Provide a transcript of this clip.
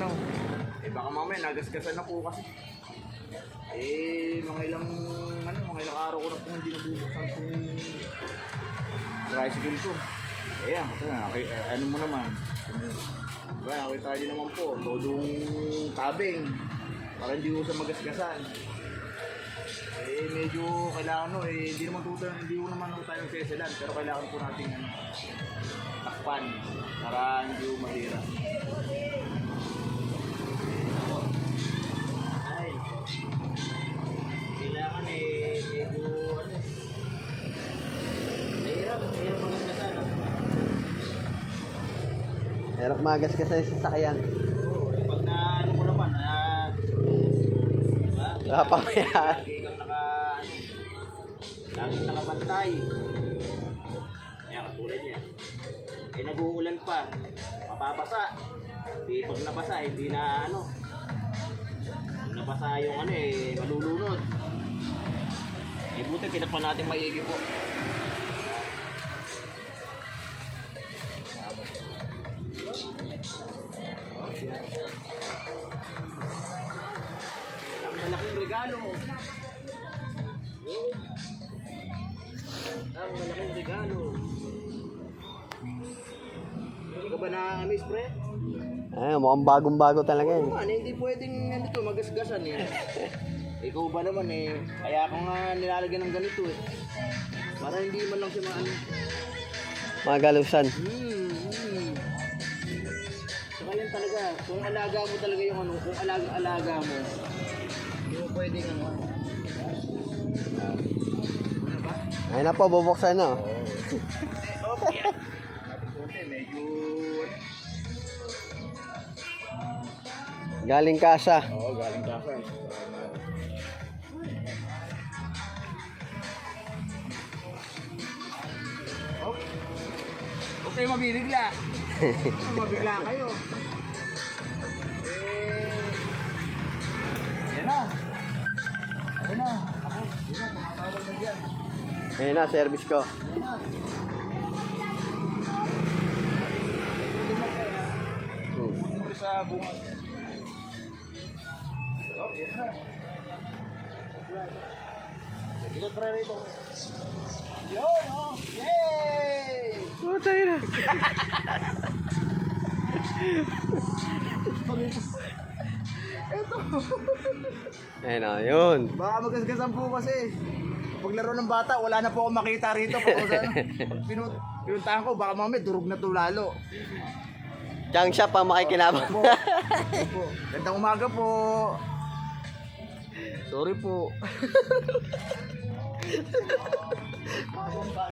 ano. Eh baka mamaya nagasgasan na po kasi. Eh, mga ilang, ano, mga ilang araw ko na po hindi nabubuksan po tricycle ko. Eh, yan, ito na, okay, eh, ano mo naman. Diba, nakita niyo naman po, todong tabing. Para hindi ko sa magasgasan. Eh, medyo kailangan no, eh, hindi naman tuta, hindi ko naman po tayo seselan, pero kailangan po natin ano, takpan para hindi ko mahira. Hirap magas ka sa sasakyan. Oo, eh, pag na ano mo naman, ah, diba? Wala pa kaya. Lagi kang naka, ano, lagi nakabantay. Kaya katulad niya. Eh, nag-uulan pa. Mapapasa. Di pag nabasa, hindi na ano. Pag nabasa yung ano eh, malulunod. Eh, buti tinakpan natin maigi po. Regalo. Ang malaking regalo. Hindi ka ba na-miss, pre? Ay, mukhang bagong-bago talaga Oo eh. hindi pwedeng ano to, magasgasan eh. Ikaw ba naman eh, kaya ako nga nilalagyan ng ganito eh. Para hindi man lang siya maano. Mga galusan. Hmm, hmm. Saka yan talaga, kung alaga mo talaga yung ano, kung alaga-alaga mo, mo ano. Ano ba? Ayun na po, bubuksan na. oh. Okay. Medyo... Galing kasa. Oo, galing kasa. Oh. Kayo mabibigla. Mabigla kayo. Ayun na, service ko. Sa bunga. Ikot pa rito. Yun, oh! Yay! Putay na. Ito! Ayun na, yun. Baka magasgasan po kasi. Paglaro ng bata, wala na po akong makita rito. Pinut pinuntahan ko, baka mamaya durog na to lalo. Junk shop ang makikinabang. Po. po. Gandang umaga po. Sorry po.